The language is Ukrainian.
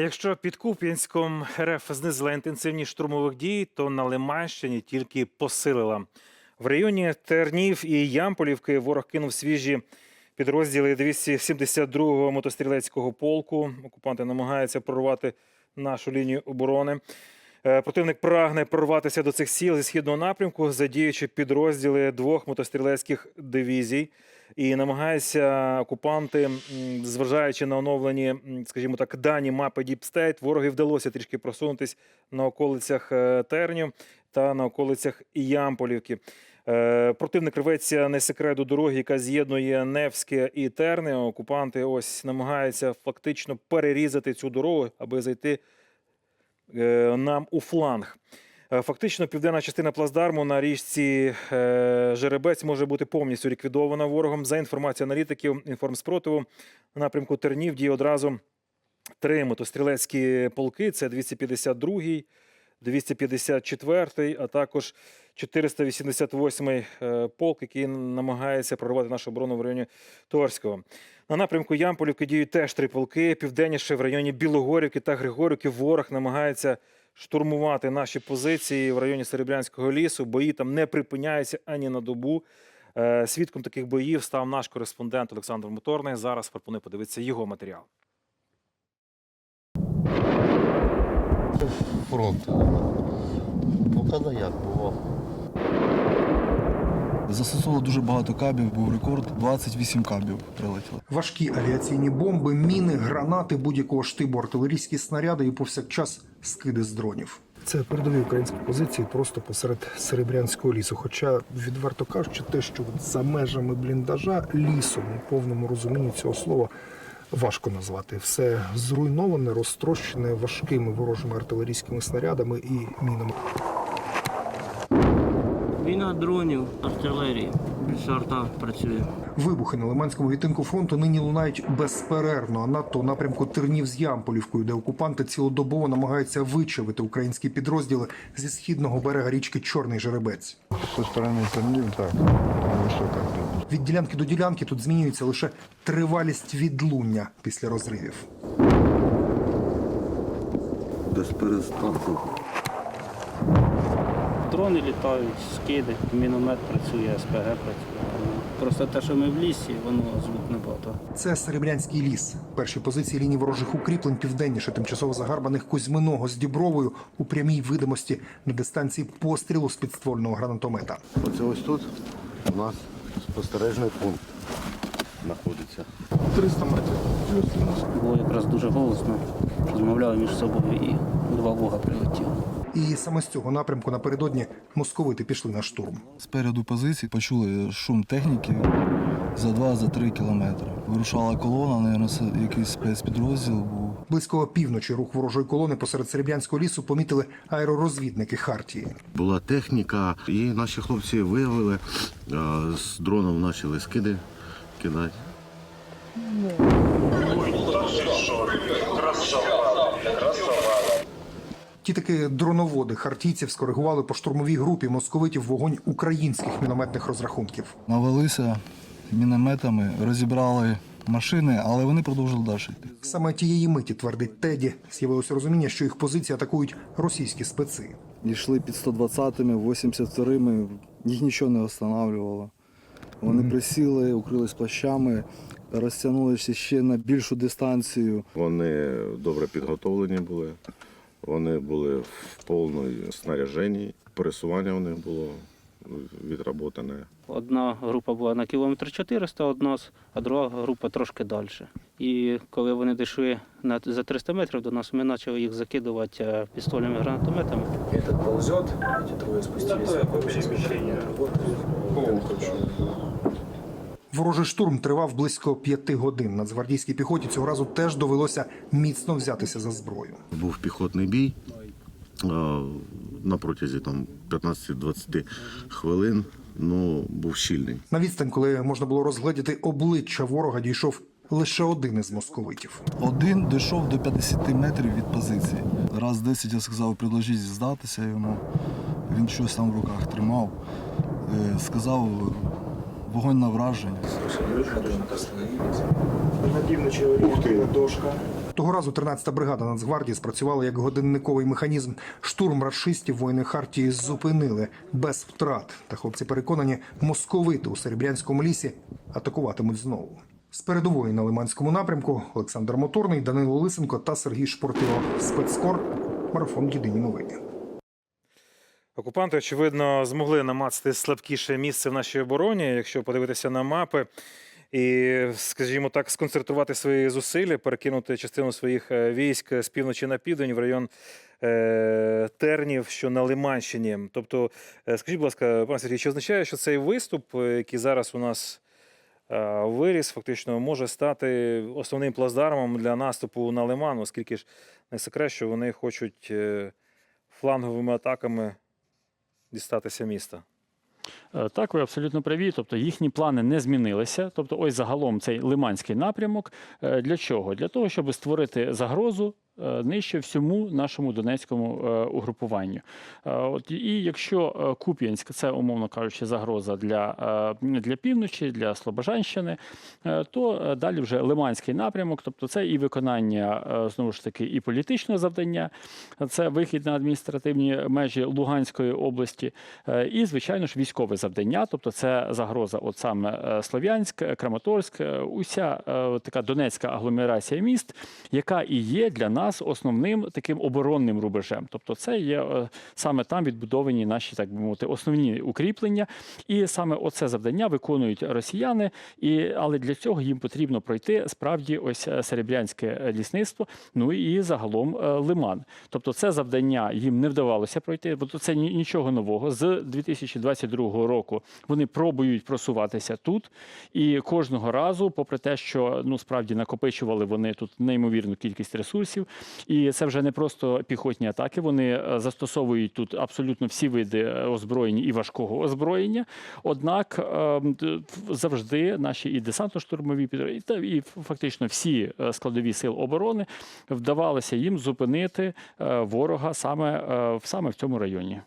Якщо під Куп'янськом РФ знизила інтенсивність штурмових дій, то на Лиманщині тільки посилила. В районі Тернів і Ямполівки ворог кинув свіжі підрозділи 272-го мотострілецького полку. Окупанти намагаються прорвати нашу лінію оборони. Е, Противник прагне прорватися до цих сіл зі східного напрямку, задіючи підрозділи двох мотострілецьких дивізій. І намагаються окупанти, зважаючи на оновлені, скажімо так, дані мапи State, вороги вдалося трішки просунутись на околицях е, Тернів та на околицях Ямполівки. Е, Противник рветься не секрет до дороги, яка з'єднує Невське і Терни. Окупанти ось намагаються фактично перерізати цю дорогу, аби зайти е, нам у фланг. Е, Фактично, південна частина плацдарму на річці е, Жеребець може бути повністю ліквідована ворогом. За інформацією аналітиків інформспротиву напрямку Тернів діє одразу три мотострілецькі полки: це 252-й, 254-й, а також 488-й е, полк, який намагається прорвати нашу оборону в районі Торського. На напрямку Ямполівки діють теж три полки. Південніше в районі Білогорівки та Григорівки ворог намагається штурмувати наші позиції в районі Серебрянського лісу. Бої там не припиняються ані на добу. Е, Свідком таких боїв став наш кореспондент Олександр Моторний. Зараз пропоную подивитися його матеріал. фронт. Ну, коли як було. Застосовували дуже багато кабів, був рекорд 28 кабів прилетіло. Важкі авіаційні бомби, міни, гранати будь-якого штибу, артилерійські снаряди і повсякчас скиди з дронів. Це передові українські позиції просто посеред Серебрянського лісу. Хоча, відверто кажучи, те, що от за межами бліндажа лісом у повному розумінні цього слова важко назвати. Все зруйноване, розтрощене важкими ворожими артилерійськими снарядами і мінами. Війна дронів, артилерії. Більше арта працює. Вибухи на Лиманському відтинку фронту нині лунають безперервно, а надто у напрямку Тернів з Ямполівкою, де окупанти цілодобово намагаються вичавити українські підрозділи зі східного берега річки Чорний Жеребець. Зі сторони Тернів, так. Висока. Від ділянки до ділянки тут змінюється лише тривалість відлуння після розривів. Без перестанку. Дрони літають, скиди, міномет працює, СПГ працює. Просто те, що ми в лісі, воно звук небагато. Це Серебрянський ліс. Перші позиції лінії ворожих укріплень південніше тимчасово загарбаних Кузьминого з Дібровою у прямій видимості на дистанції пострілу з підствольного гранатомета. Оце ось тут у нас спостережний пункт знаходиться. Було якраз дуже голосно. Розмовляли між собою і два вога прилетіло. І саме з цього напрямку напередодні московити пішли на штурм. Спереду позиції почули шум техніки за 2-3 кілометри. Вирушала колона, мабуть, якийсь спецпідрозділ був. Близько опівночі рух ворожої колони посеред Серебрянського лісу помітили аеророзвідники Хартії. Була техніка, і наші хлопці виявили, з дроном почали скиди кидати. Ті таки дроноводи хартійців скоригували по штурмовій групі московитів вогонь українських мінометних розрахунків. Навелися мінометами, розібрали машини, але вони продовжили далі. Саме тієї миті, твердить Теді, з'явилося розуміння, що їх позиції атакують російські специ. Йшли під 120-ми, 82-ми, їх нічого не останавливало. Вони присіли, укрились плащами, розтягнулися ще на більшу дистанцію. Вони добре підготовлені були, вони були в повному снаряженні, пересування у них було відработане. Одна група була на кілометр 400 від нас, а друга група трошки далі. І коли вони дійшли на, за 300 метрів до нас, ми почали їх закидувати е, пістольними гранатометами. Этот ползет, эти трое спустились в общее смещение. Ворожий штурм тривав близько п'яти годин. Нацгвардійській піхоті цього разу теж довелося міцно взятися за зброю. Був піхотний бій на протязі там 15-20 хвилин. Ну, був щільний. На відстань, коли можна було розгледіти обличчя ворога, дійшов лише один із московитів. Один дійшов до 50 метрів від позиції. Раз 10 я сказав, предложіть здатися йому. Він щось там в руках тримав. Е, Сказав вогонь на враження. На півночі орієнтовна дошка. Того разу 13-та бригада Нацгвардії спрацювала як годинниковий механізм. Штурм рашистів воїни Хартії зупинили без втрат. Та хлопці переконані, московити у Серебрянському лісі атакуватимуть знову. З передової на Лиманському напрямку Олександр Моторний, Данило Лисенко та Сергій Шпортило. Спецкор. Марафон Єдині новини. Окупанти, очевидно, змогли намацати слабкіше місце в нашій обороні, якщо подивитися на мапи. І, скажімо так, сконцентрувати свої зусилля, перекинути частину своїх е, військ з півночі на південь в район е, Тернів, що на Лиманщині. Тобто, е, скажіть, будь ласка, пане Сергій, чи означає, що цей виступ, е, який зараз у нас е, виріс, фактично може стати основним плацдармом для наступу на Лиман, оскільки ж не секрет, що вони хочуть е, фланговими атаками дістатися міста. Е, Так, ви абсолютно праві. Тобто їхні плани не змінилися. Тобто, ось загалом цей лиманський напрямок. е, Для чого? Для того, щоб створити загрозу. е, Нижче всьому нашому донецькому угрупуванню. От і якщо Куп'янськ це умовно кажучи загроза для, для півночі, для Слобожанщини, то далі вже Лиманський напрямок, тобто це і виконання знову ж таки і політичного завдання, це вихід на адміністративні межі Луганської області, і звичайно ж військове завдання, тобто це загроза, от саме е, Слов'янськ, е, Краматорськ, е, уся така донецька агломерація міст, яка і є для нас основним таким оборонним рубежем. Тобто, це є саме там відбудовані наші, так би мовити, основні укріплення, і саме оце завдання виконують росіяни. І але для цього їм потрібно пройти справді ось серебрянське лісництво, ну і загалом лиман. Тобто, це завдання їм не вдавалося пройти, бо це нічого нового. З 2022 року вони пробують просуватися тут, і кожного разу, попри те, що ну справді накопичували вони тут неймовірну кількість ресурсів, і це вже не просто піхотні атаки. Вони е, застосовують тут абсолютно всі види е, озброєння і важкого озброєння. Однак е, завжди наші і десантно-штурмові підрозділи, і фактично всі складові сил оборони вдавалося їм зупинити ворога саме, в- саме в цьому районі.